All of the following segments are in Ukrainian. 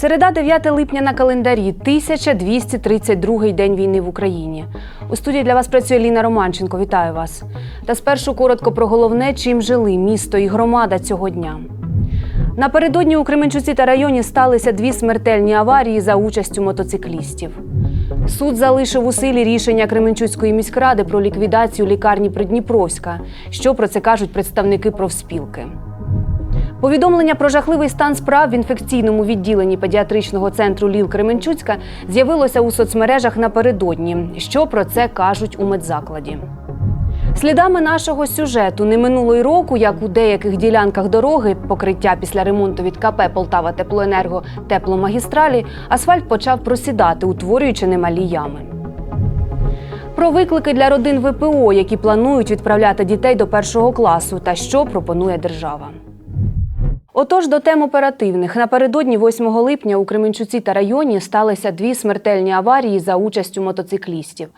Середа 9 липня на календарі 1232 день війни в Україні. У студії для вас працює Ліна Романченко. Вітаю вас. Та спершу коротко про головне, чим жили місто і громада цього дня. Напередодні у Кременчуці та районі сталися дві смертельні аварії за участю мотоциклістів. Суд залишив у силі рішення Кременчуцької міськради про ліквідацію лікарні Придніпровська. Що про це кажуть представники профспілки? Повідомлення про жахливий стан справ в інфекційному відділенні педіатричного центру Ліл Кременчуцька з'явилося у соцмережах напередодні. Що про це кажуть у медзакладі? Слідами нашого сюжету не минуло й року, як у деяких ділянках дороги, покриття після ремонту від КП Полтава Теплоенерго тепломагістралі, асфальт почав просідати, утворюючи немалі ями. Про виклики для родин ВПО, які планують відправляти дітей до першого класу, та що пропонує держава. Отож, до тем оперативних. Напередодні 8 липня у Кременчуці та районі сталися дві смертельні аварії за участю мотоциклістів.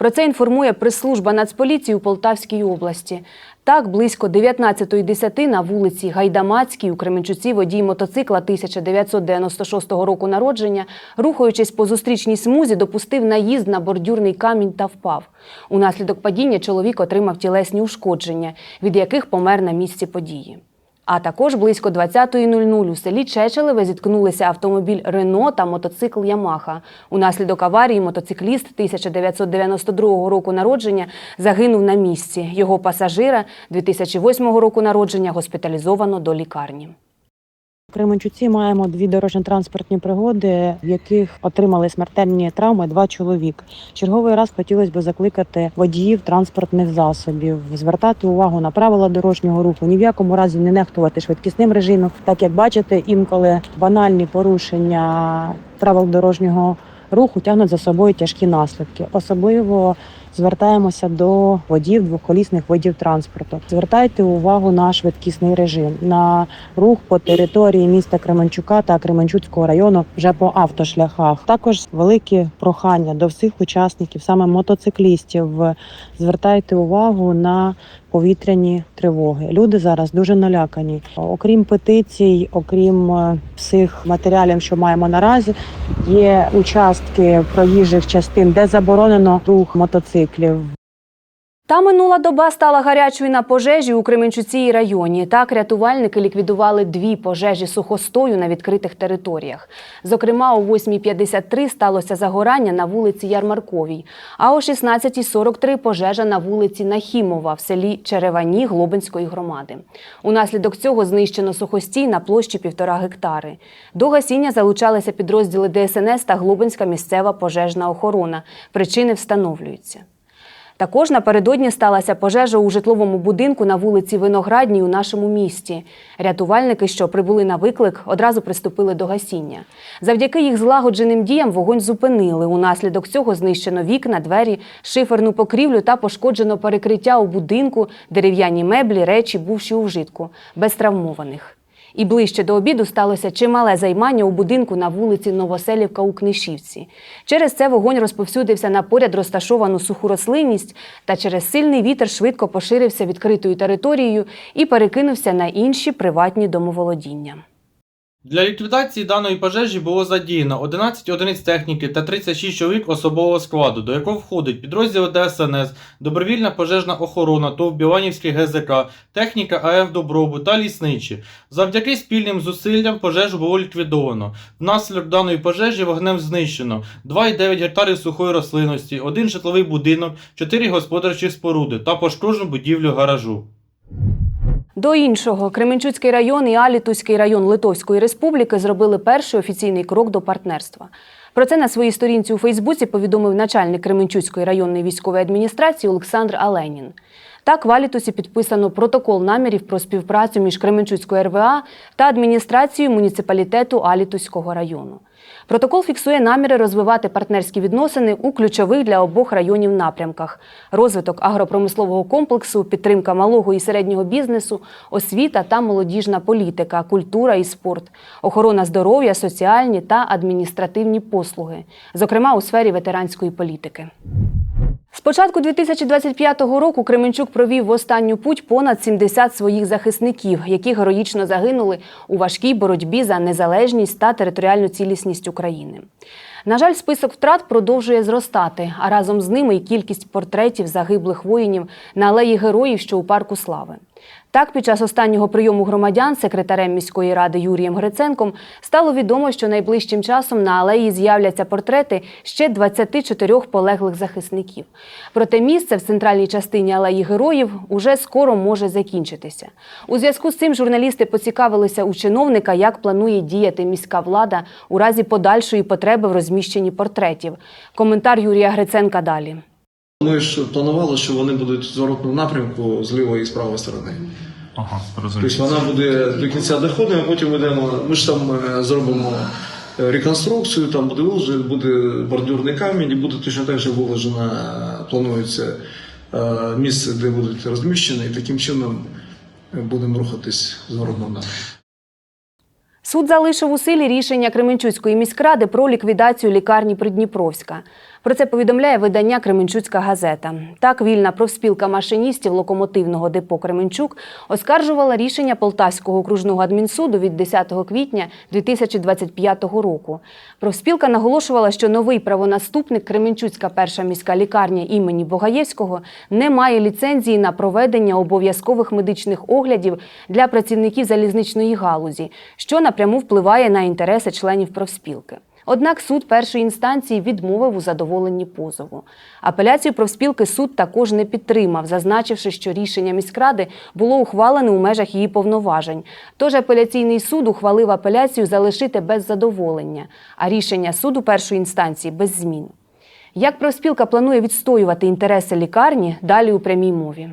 Про це інформує прес-служба Нацполіції у Полтавській області. Так, близько 19.10 на вулиці Гайдамацькій у Кременчуці водій мотоцикла 1996 року народження, рухаючись по зустрічній смузі, допустив наїзд на бордюрний камінь та впав. Унаслідок падіння чоловік отримав тілесні ушкодження, від яких помер на місці події. А також близько 20.00 у селі Чечелеве зіткнулися автомобіль Рено та мотоцикл Ямаха. Унаслідок аварії мотоцикліст 1992 року народження загинув на місці. Його пасажира 2008 року народження госпіталізовано до лікарні. Кременчуці маємо дві дорожньо-транспортні пригоди, в яких отримали смертельні травми два чоловік. Черговий раз хотілося б закликати водіїв транспортних засобів, звертати увагу на правила дорожнього руху, ні в якому разі не нехтувати швидкісним режимом. Так як бачите, інколи банальні порушення правил дорожнього руху тягнуть за собою тяжкі наслідки. Особливо звертаємося до водіїв двохколісних видів транспорту. Звертайте увагу на швидкісний режим, на рух по території міста Кременчука та Кременчуцького району вже по автошляхах. Також велике прохання до всіх учасників, саме мотоциклістів. Звертайте увагу на повітряні тривоги. Люди зараз дуже налякані. Окрім петицій, окрім е, всіх матеріалів, що маємо наразі, є участки проїжджих частин, де заборонено рух мотоциклів. Та минула доба стала гарячою на пожежі у Кременчуці і районі. Так рятувальники ліквідували дві пожежі сухостою на відкритих територіях. Зокрема, о 8.53 сталося загорання на вулиці Ярмарковій, а о 16.43 пожежа на вулиці Нахімова в селі Черевані Глобинської громади. Унаслідок цього знищено сухостій на площі півтора гектари. До гасіння залучалися підрозділи ДСНС та Глобинська місцева пожежна охорона. Причини встановлюються. Також напередодні сталася пожежа у житловому будинку на вулиці Виноградній у нашому місті. Рятувальники, що прибули на виклик, одразу приступили до гасіння. Завдяки їх злагодженим діям вогонь зупинили. Унаслідок цього знищено вікна, двері, шиферну покрівлю та пошкоджено перекриття у будинку, дерев'яні меблі, речі, бувші у вжитку, без травмованих. І ближче до обіду сталося чимале займання у будинку на вулиці Новоселівка у Книшівці. Через це вогонь розповсюдився на поряд розташовану суху рослинність та через сильний вітер швидко поширився відкритою територією і перекинувся на інші приватні домоволодіння. Для ліквідації даної пожежі було задіяно 11 одиниць техніки та 36 чоловік особового складу, до якого входить підрозділи ДСНС, добровільна пожежна охорона, ТОВ Біланівський ГЗК, техніка АФ Добробу та лісничі. Завдяки спільним зусиллям пожежу було ліквідовано. Внаслідок даної пожежі вогнем знищено 2,9 гектарів сухої рослинності, один житловий будинок, 4 господарчі споруди та пошкоджену будівлю гаражу. До іншого Кременчуцький район і Алітуський район Литовської Республіки зробили перший офіційний крок до партнерства. Про це на своїй сторінці у Фейсбуці повідомив начальник Кременчуцької районної військової адміністрації Олександр Аленін. Так, в Алітусі підписано протокол намірів про співпрацю між Кременчуцькою РВА та адміністрацією муніципалітету Алітуського району. Протокол фіксує наміри розвивати партнерські відносини у ключових для обох районів напрямках: розвиток агропромислового комплексу, підтримка малого і середнього бізнесу, освіта та молодіжна політика, культура і спорт, охорона здоров'я, соціальні та адміністративні послуги, зокрема у сфері ветеранської політики. З початку 2025 року Кременчук провів в останню путь понад 70 своїх захисників, які героїчно загинули у важкій боротьбі за незалежність та територіальну цілісність України. На жаль, список втрат продовжує зростати, а разом з ними і кількість портретів загиблих воїнів на алеї героїв, що у парку слави. Так, під час останнього прийому громадян секретарем міської ради Юрієм Гриценком стало відомо, що найближчим часом на алеї з'являться портрети ще 24 полеглих захисників. Проте місце в центральній частині алеї героїв уже скоро може закінчитися. У зв'язку з цим журналісти поцікавилися у чиновника, як планує діяти міська влада у разі подальшої потреби в розміщенні портретів. Коментар Юрія Гриценка далі. Ми ж планували, що вони будуть в зворотному напрямку з лівої і з правої сторони. Ага, розумію. Тобто вона буде до кінця доходимо, а потім йдемо. Ми ж там е, зробимо е, реконструкцію, там буде виложено, буде бордюрний камінь, і буде точно так же виложено, е, планується е, місце, де будуть розміщені, і таким чином будемо рухатись в зворотному напрямку. Суд залишив у силі рішення Кременчуцької міськради про ліквідацію лікарні Придніпровська. Про це повідомляє видання Кременчуцька газета. Так, вільна профспілка машиністів локомотивного депо Кременчук оскаржувала рішення Полтавського окружного адмінсуду від 10 квітня 2025 року. Профспілка наголошувала, що новий правонаступник Кременчуцька перша міська лікарня імені Богаєвського не має ліцензії на проведення обов'язкових медичних оглядів для працівників залізничної галузі, що напряму впливає на інтереси членів профспілки. Однак суд першої інстанції відмовив у задоволенні позову. Апеляцію профспілки суд також не підтримав, зазначивши, що рішення міськради було ухвалене у межах її повноважень. Тож апеляційний суд ухвалив апеляцію залишити без задоволення, а рішення суду першої інстанції без змін. Як профспілка планує відстоювати інтереси лікарні, далі у прямій мові.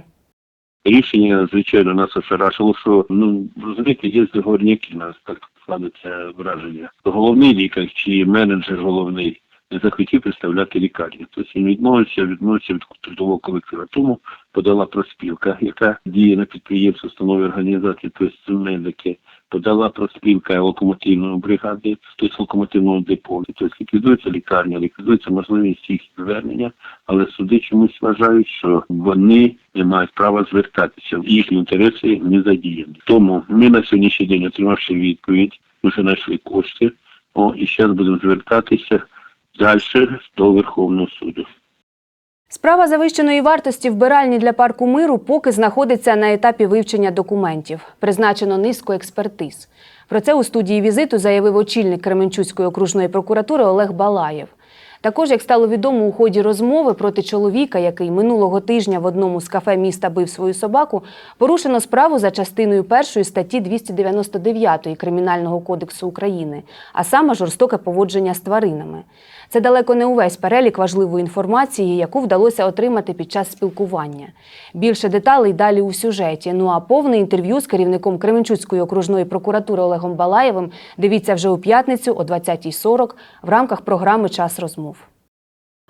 Рішення, звичайно, нас ошарашило, що ну розумієте, є договорняки, нас так складеться враження. Головний лікар чи менеджер головний не захотів представляти лікарню. Тобто він відмовився, відмовився від трудового колективу. Тому подала проспілка, яка діє на підприємстві, установи організації, тобто медики. Подала проспілка локомотивної бригади, тобто локомотивного депо. Тобто ліквідується лікарня, ліквідується можливість їх звернення, але суди чомусь вважають, що вони не мають права звертатися. Їхні інтереси не задіяні. Тому ми на сьогоднішній день, отримавши відповідь, ми вже знайшли кошти. О, і зараз будемо звертатися далі до Верховного суду. Справа завищеної вартості вбиральні для парку миру поки знаходиться на етапі вивчення документів. Призначено низку експертиз. Про це у студії візиту заявив очільник Кременчуцької окружної прокуратури Олег Балаєв. Також, як стало відомо у ході розмови проти чоловіка, який минулого тижня в одному з кафе міста бив свою собаку, порушено справу за частиною першої статті 299 Кримінального кодексу України, а саме жорстоке поводження з тваринами. Це далеко не увесь перелік важливої інформації, яку вдалося отримати під час спілкування. Більше деталей далі у сюжеті. Ну а повне інтерв'ю з керівником Кременчуцької окружної прокуратури Олегом Балаєвим дивіться вже у п'ятницю о 20.40 в рамках програми Час розмов.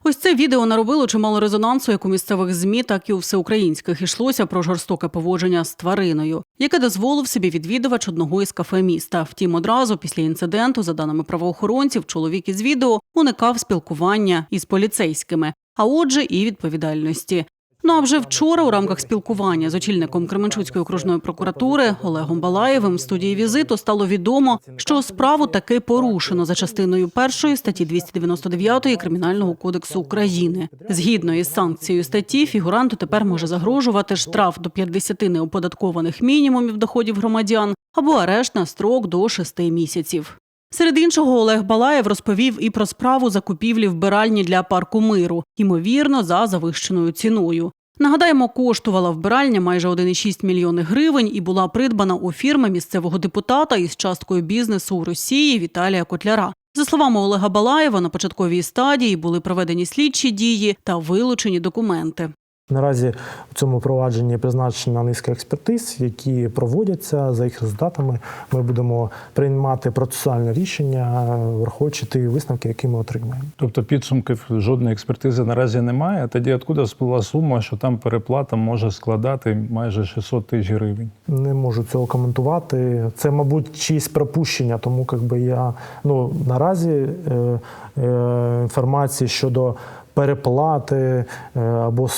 Ось це відео наробило чимало резонансу як у місцевих змі, так і у всеукраїнських. Ішлося про жорстоке поводження з твариною, яке дозволив собі відвідувач одного із кафе міста. Втім, одразу після інциденту, за даними правоохоронців, чоловік із відео уникав спілкування із поліцейськими, а отже, і відповідальності. Ну а вже вчора у рамках спілкування з очільником Кременчуцької окружної прокуратури Олегом Балаєвим в студії візиту стало відомо, що справу таки порушено за частиною першої статті 299 Кримінального кодексу України. Згідно із санкцією статті, фігуранту тепер може загрожувати штраф до 50 неоподаткованих мінімумів доходів громадян або арешт на строк до 6 місяців. Серед іншого, Олег Балаєв розповів і про справу закупівлі вбиральні для парку миру, ймовірно, за завищеною ціною. Нагадаємо, коштувала вбиральня майже 1,6 мільйони гривень і була придбана у фірми місцевого депутата із часткою бізнесу у Росії Віталія Котляра. За словами Олега Балаєва, на початковій стадії були проведені слідчі дії та вилучені документи. Наразі в цьому провадженні призначена низка експертиз, які проводяться за їх результатами. Ми будемо приймати процесуальне рішення, враховуючи ті висновки, які ми отримаємо. Тобто підсумків жодної експертизи наразі немає. Тоді откуда сплила сума, що там переплата може складати майже 600 тисяч гривень? Не можу цього коментувати. Це, мабуть, чиїсь пропущення, тому якби я ну наразі е, е, інформації щодо переплати е, або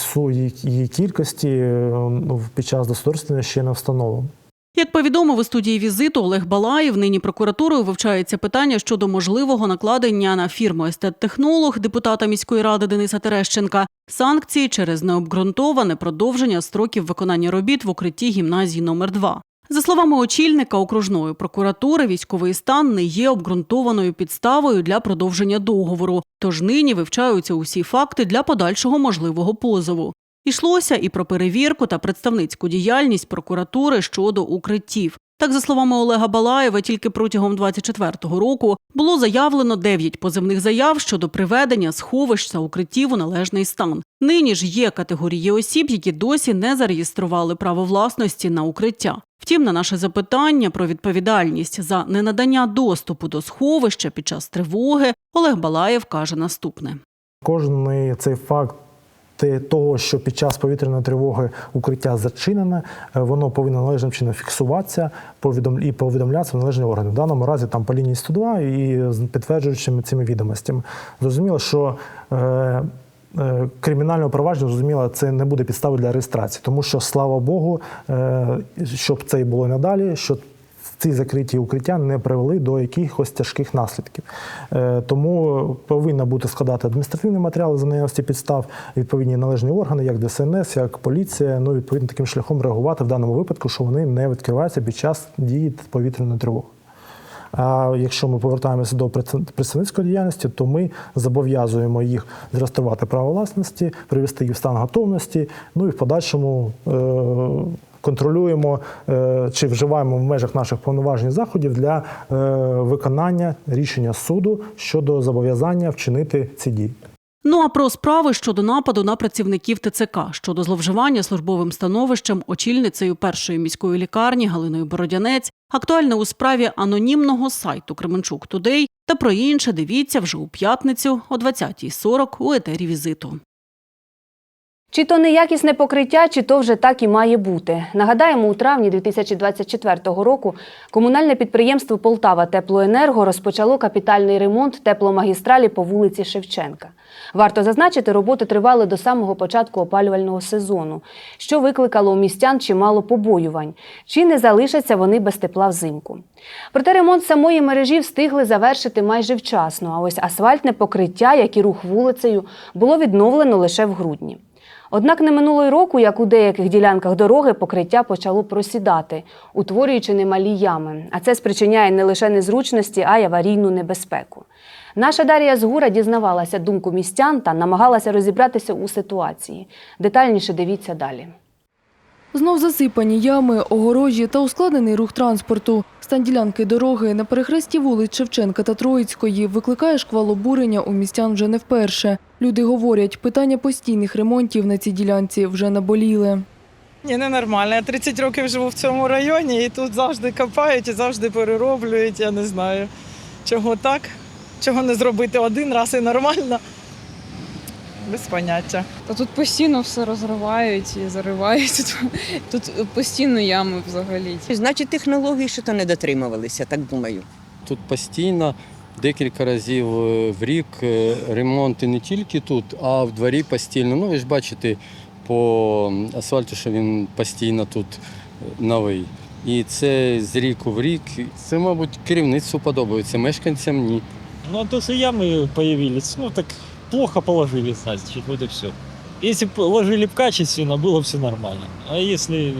її кількості е, під час досудового ще не встановлено. Як повідомив у студії візиту Олег Балаєв, нині прокуратурою вивчається питання щодо можливого накладення на фірму естет-технолог депутата міської ради Дениса Терещенка санкції через необґрунтоване продовження строків виконання робіт в укритті гімназії номер 2 За словами очільника окружної прокуратури, військовий стан не є обґрунтованою підставою для продовження договору. Тож нині вивчаються усі факти для подальшого можливого позову. Ішлося і про перевірку та представницьку діяльність прокуратури щодо укриттів. Так, за словами Олега Балаєва, тільки протягом 24-го року було заявлено 9 позивних заяв щодо приведення сховищ та укриттів у належний стан. Нині ж є категорії осіб, які досі не зареєстрували право власності на укриття. Втім, на наше запитання про відповідальність за ненадання доступу до сховища під час тривоги Олег Балаєв каже наступне. Кожний цей факт. Того, що під час повітряної тривоги укриття зачинене, е, воно повинно належним чином фіксуватися і повідомлятися в належні органи. В даному разі там по лінії 102 і з підтверджуючими цими відомостями. Зрозуміло, що е, е, кримінальне провадження, зрозуміло, це не буде підставою для реєстрації, тому що, слава Богу, е, щоб це і було і надалі, що ці закриті укриття не привели до якихось тяжких наслідків. Е, Тому повинна бути складати адміністративні матеріали за наявності підстав, відповідні належні органи, як ДСНС, як поліція. Ну відповідно таким шляхом реагувати в даному випадку, що вони не відкриваються під час дії повітряної тривоги. А якщо ми повертаємося до представ- представницької діяльності, то ми зобов'язуємо їх зареєструвати право власності, привести їх в стан готовності, ну і в подальшому е- контролюємо е- чи вживаємо в межах наших повноважень заходів для е- виконання рішення суду щодо зобов'язання вчинити ці дії. Ну а про справи щодо нападу на працівників ТЦК щодо зловживання службовим становищем очільницею першої міської лікарні Галиною Бородянець, актуальне у справі анонімного сайту Кременчук Тудей та про інше дивіться вже у п'ятницю о 20.40 у етері візиту. Чи то неякісне покриття, чи то вже так і має бути. Нагадаємо, у травні 2024 року комунальне підприємство Полтава Теплоенерго розпочало капітальний ремонт тепломагістралі по вулиці Шевченка. Варто зазначити, роботи тривали до самого початку опалювального сезону, що викликало у містян чимало побоювань. Чи не залишаться вони без тепла взимку? Проте ремонт самої мережі встигли завершити майже вчасно. А ось асфальтне покриття, як і рух вулицею, було відновлено лише в грудні. Однак не минуло й року, як у деяких ділянках дороги покриття почало просідати, утворюючи немалі ями. А це спричиняє не лише незручності, а й аварійну небезпеку. Наша Дар'я Згура дізнавалася думку містян та намагалася розібратися у ситуації. Детальніше дивіться далі. Знов засипані ями, огорожі та ускладнений рух транспорту. Стан ділянки дороги на перехресті вулиць Шевченка та Троїцької викликає шквал обурення у містян вже не вперше. Люди говорять, питання постійних ремонтів на цій ділянці вже наболіли. Ні, ненормально. Я 30 років живу в цьому районі і тут завжди копають і завжди перероблюють. Я не знаю, чого так, чого не зробити один раз і нормально. Без поняття. Та тут постійно все розривають і заривають. Тут, тут постійно ями взагалі. Значить, технології що то не дотримувалися, так думаю. Тут постійно декілька разів е, в рік е, ремонти не тільки тут, а в дворі постійно. Ну, ви ж бачите по асфальту, що він постійно тут е, новий. І це з ріку в рік. Це, мабуть, керівництву подобається, мешканцям ні. Ну, а то, что ямы появились, ну так плохо положили, значит, вот и все. Если бы ложили б качественно, было все нормально. А если,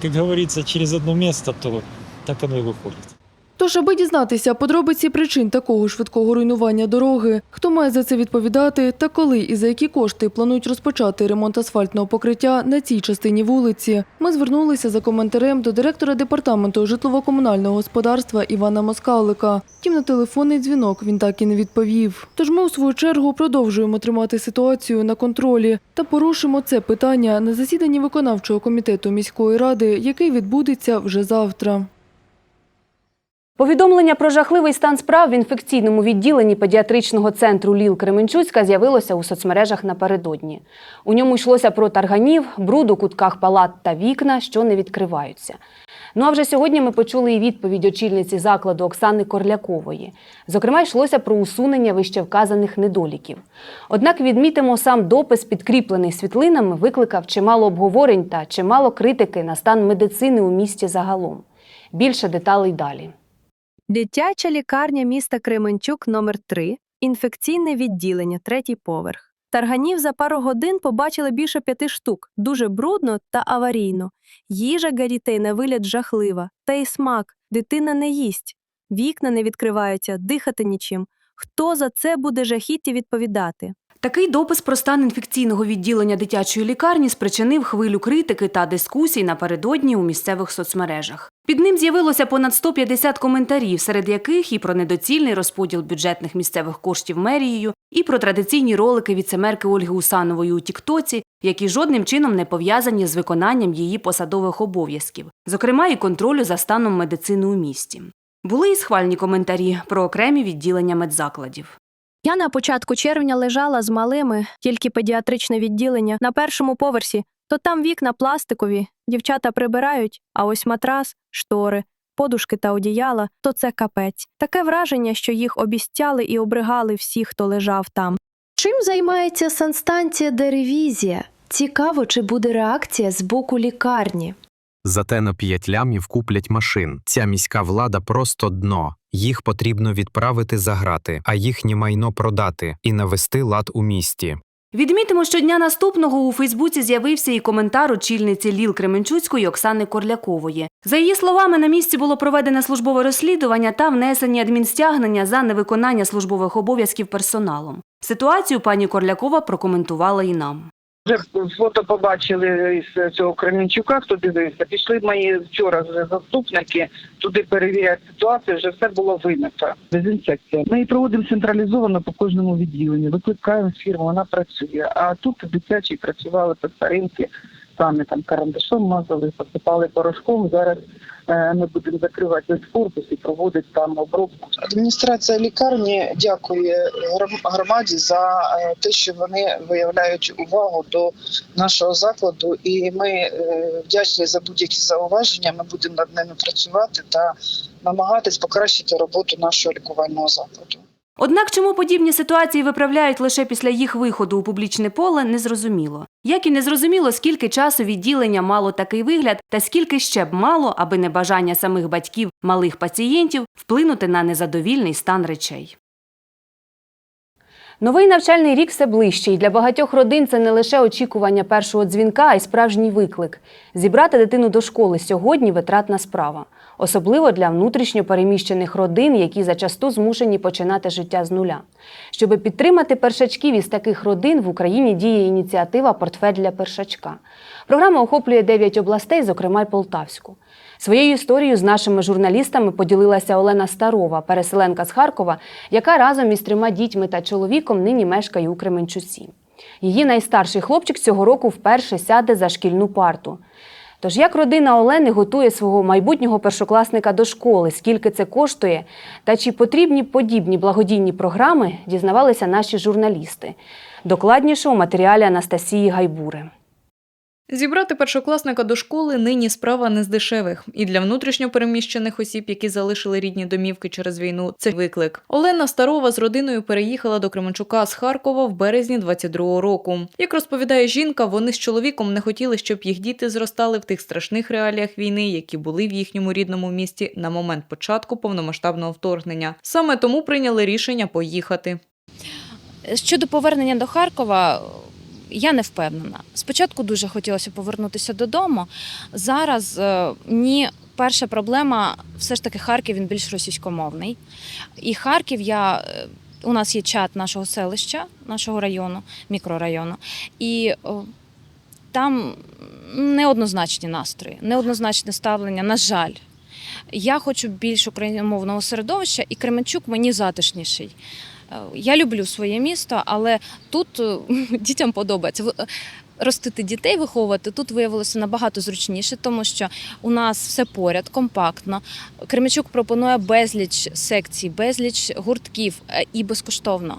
как говорится, через одно место, то так оно и выходит. Тож, аби дізнатися подробиці причин такого швидкого руйнування дороги, хто має за це відповідати та коли і за які кошти планують розпочати ремонт асфальтного покриття на цій частині вулиці, ми звернулися за коментарем до директора департаменту житлово-комунального господарства Івана Москалика. Втім, на телефонний дзвінок він так і не відповів. Тож ми у свою чергу продовжуємо тримати ситуацію на контролі та порушимо це питання на засіданні виконавчого комітету міської ради, який відбудеться вже завтра. Повідомлення про жахливий стан справ в інфекційному відділенні педіатричного центру Ліл Кременчуцька з'явилося у соцмережах напередодні. У ньому йшлося про тарганів, бруд у кутках палат та вікна, що не відкриваються. Ну а вже сьогодні ми почули і відповідь очільниці закладу Оксани Корлякової. Зокрема, йшлося про усунення вищевказаних недоліків. Однак відмітимо, сам допис, підкріплений світлинами, викликав чимало обговорень та чимало критики на стан медицини у місті загалом. Більше деталей далі. Дитяча лікарня міста Кременчук номер 3 інфекційне відділення, третій поверх. Тарганів за пару годин побачили більше п'яти штук, дуже брудно та аварійно. Їжа для дітей на вигляд жахлива, та й смак, дитина не їсть. Вікна не відкриваються, дихати нічим. Хто за це буде жахіття відповідати? Такий допис про стан інфекційного відділення дитячої лікарні спричинив хвилю критики та дискусій напередодні у місцевих соцмережах. Під ним з'явилося понад 150 коментарів, серед яких і про недоцільний розподіл бюджетних місцевих коштів мерією, і про традиційні ролики віцемерки Ольги Усанової у Тіктоці, які жодним чином не пов'язані з виконанням її посадових обов'язків, зокрема і контролю за станом медицини у місті. Були і схвальні коментарі про окремі відділення медзакладів. Я на початку червня лежала з малими, тільки педіатричне відділення, на першому поверсі, то там вікна пластикові, дівчата прибирають, а ось матрас, штори, подушки та одіяла то це капець. Таке враження, що їх обіцяли і обригали всі, хто лежав там. Чим займається санстанція Деревізія? Цікаво, чи буде реакція з боку лікарні. Зате на 5 лямів куплять машин. Ця міська влада просто дно. Їх потрібно відправити за грати, а їхнє майно продати і навести лад у місті. Відмітимо, що дня наступного у Фейсбуці з'явився і коментар очільниці Ліл Кременчуцької Оксани Корлякової. За її словами, на місці було проведене службове розслідування та внесені адмінстягнення за невиконання службових обов'язків персоналом. Ситуацію пані Корлякова прокоментувала і нам. Вже фото побачили з цього Кременчука, хто дивився. Пішли мої вчора заступники туди перевіряти ситуацію, вже все було вимито. Дезінфекція. Ми її проводимо централізовано по кожному відділенню. Викликаємо фірму, вона працює. А тут дитячі працювали по старинки, самі там карандашом мазали, посипали порошком. Зараз ми будемо закривати корпус і проводити там обробку. Адміністрація лікарні дякує громаді за е, те, що вони виявляють увагу до нашого закладу, і ми е, вдячні за будь-які зауваження. Ми будемо над ними працювати та намагатись покращити роботу нашого лікувального закладу. Однак, чому подібні ситуації виправляють лише після їх виходу у публічне поле, незрозуміло. Як і незрозуміло, скільки часу відділення мало такий вигляд, та скільки ще б мало, аби небажання самих батьків малих пацієнтів вплинути на незадовільний стан речей. Новий навчальний рік все ближче, для багатьох родин це не лише очікування першого дзвінка, а й справжній виклик. Зібрати дитину до школи сьогодні витратна справа, особливо для внутрішньо переміщених родин, які зачасту змушені починати життя з нуля. Щоби підтримати першачків із таких родин, в Україні діє ініціатива Портфель для першачка. Програма охоплює 9 областей, зокрема й Полтавську. Своєю історією з нашими журналістами поділилася Олена Старова, переселенка з Харкова, яка разом із трьома дітьми та чоловіком нині мешкає у Кременчуці. Її найстарший хлопчик цього року вперше сяде за шкільну парту. Тож як родина Олени готує свого майбутнього першокласника до школи, скільки це коштує, та чи потрібні подібні благодійні програми, дізнавалися наші журналісти. Докладніше у матеріалі Анастасії Гайбури. Зібрати першокласника до школи нині справа не з дешевих. І для внутрішньопереміщених осіб, які залишили рідні домівки через війну, це виклик. Олена Старова з родиною переїхала до Кременчука з Харкова в березні 22-го року. Як розповідає жінка, вони з чоловіком не хотіли, щоб їх діти зростали в тих страшних реаліях війни, які були в їхньому рідному місті на момент початку повномасштабного вторгнення. Саме тому прийняли рішення поїхати. Щодо повернення до Харкова, Я не впевнена. Спочатку дуже хотілося повернутися додому. Зараз е, ні. Перша проблема все ж таки Харків він більш російськомовний. І Харків я. е, У нас є чат нашого селища, нашого району, мікрорайону. І о, там неоднозначні настрої, неоднозначне ставлення, на жаль. Я хочу більш україномовного середовища, і Кременчук мені затишніший. Е, Я люблю своє місто, але тут е, дітям подобається. Е, Ростити дітей, виховувати тут виявилося набагато зручніше, тому що у нас все поряд, компактно. Кремічук пропонує безліч секцій, безліч гуртків і безкоштовно.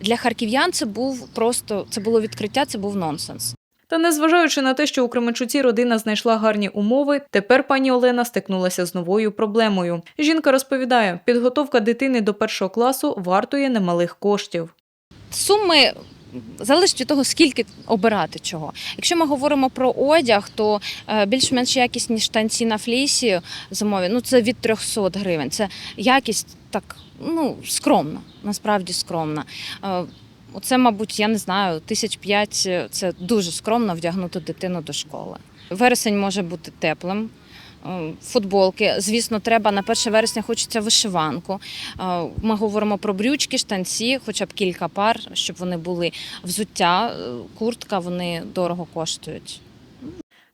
Для харків'ян це був просто це було відкриття, це був нонсенс. Та незважаючи на те, що у Кременчуці родина знайшла гарні умови, тепер пані Олена стикнулася з новою проблемою. Жінка розповідає, підготовка дитини до першого класу вартує немалих коштів. Суми залежить від того, скільки обирати чого. Якщо ми говоримо про одяг, то е, більш-менш якісні штанці на флісі зимові, ну це від 300 гривень. Це якість так ну скромна, насправді скромна. Оце, мабуть, я не знаю, тисяч п'ять е, це дуже скромно вдягнути дитину до школи. Вересень може бути теплим. Е, Футболки, звісно, треба на 1 вересня хочеться вишиванку. Е, Ми говоримо про брючки, штанці, хоча б кілька пар, щоб вони були взуття, куртка, вони дорого коштують.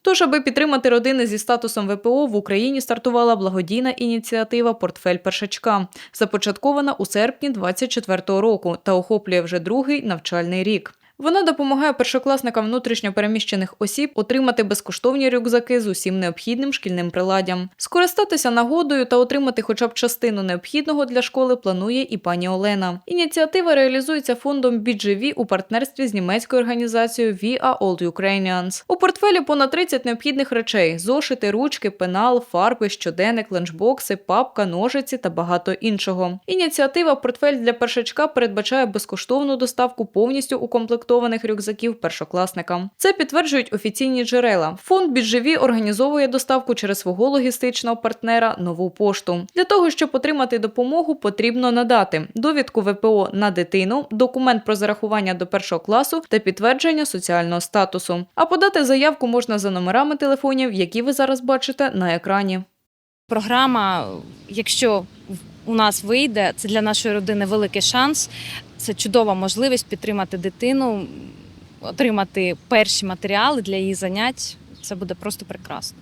Тож, аби підтримати родини зі статусом ВПО, в Україні стартувала благодійна ініціатива Портфель першачка, започаткована у серпні 24-го року та охоплює вже другий навчальний рік. Вона допомагає першокласникам внутрішньопереміщених осіб отримати безкоштовні рюкзаки з усім необхідним шкільним приладдям. Скористатися нагодою та отримати хоча б частину необхідного для школи планує і пані Олена. Ініціатива реалізується фондом BGV у партнерстві з німецькою організацією Are All Ukrainians. У портфелі понад 30 необхідних речей: зошити, ручки, пенал, фарби, щоденник, ланчбокси, папка, ножиці та багато іншого. Ініціатива Портфель для першачка передбачає безкоштовну доставку повністю укомплектованих рюкзаків першокласникам. Це підтверджують офіційні джерела. Фонд BGV організовує доставку через свого логістичного партнера нову пошту. Для того щоб отримати допомогу, потрібно надати довідку ВПО на дитину, документ про зарахування до першого класу та підтвердження соціального статусу. А подати заявку можна за номерами телефонів, які ви зараз бачите на екрані. Програма, якщо у нас вийде, це для нашої родини великий шанс. Це чудова можливість підтримати дитину, отримати перші матеріали для її занять. Це буде просто прекрасно.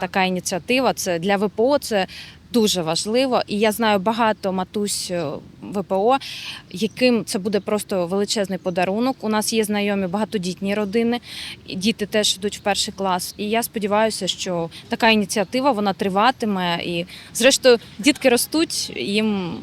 Така ініціатива. Це для ВПО це дуже важливо. І я знаю багато матусь е, ВПО, яким це буде просто величезний подарунок. У нас є знайомі багатодітні родини, діти теж йдуть в перший клас. І я сподіваюся, що така ініціатива вона триватиме. І, зрештою, дітки ростуть, їм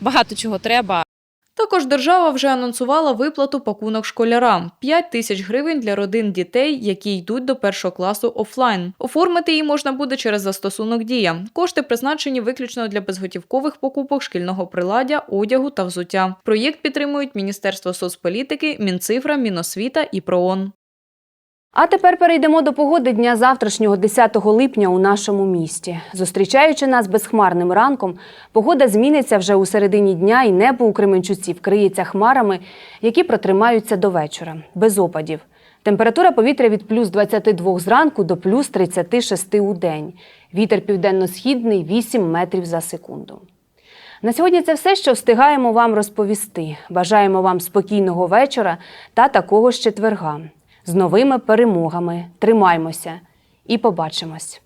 багато чого треба. Також держава вже анонсувала виплату пакунок школярам 5 тисяч гривень для родин дітей, які йдуть до першого класу офлайн. Оформити її можна буде через застосунок Дія. Кошти призначені виключно для безготівкових покупок шкільного приладдя, одягу та взуття. Проєкт підтримують Міністерство соцполітики, Мінцифра, Міносвіта і ПРООН. А тепер перейдемо до погоди дня завтрашнього 10 липня у нашому місті. Зустрічаючи нас безхмарним ранком, погода зміниться вже у середині дня, і небо у Кременчуці вкриється хмарами, які протримаються до вечора, без опадів. Температура повітря від плюс 22 зранку до плюс 36 у день. Вітер південно-східний 8 метрів за секунду. На сьогодні це все, що встигаємо вам розповісти. Бажаємо вам спокійного вечора та такого ж четверга з новими перемогами. Тримаймося і побачимось!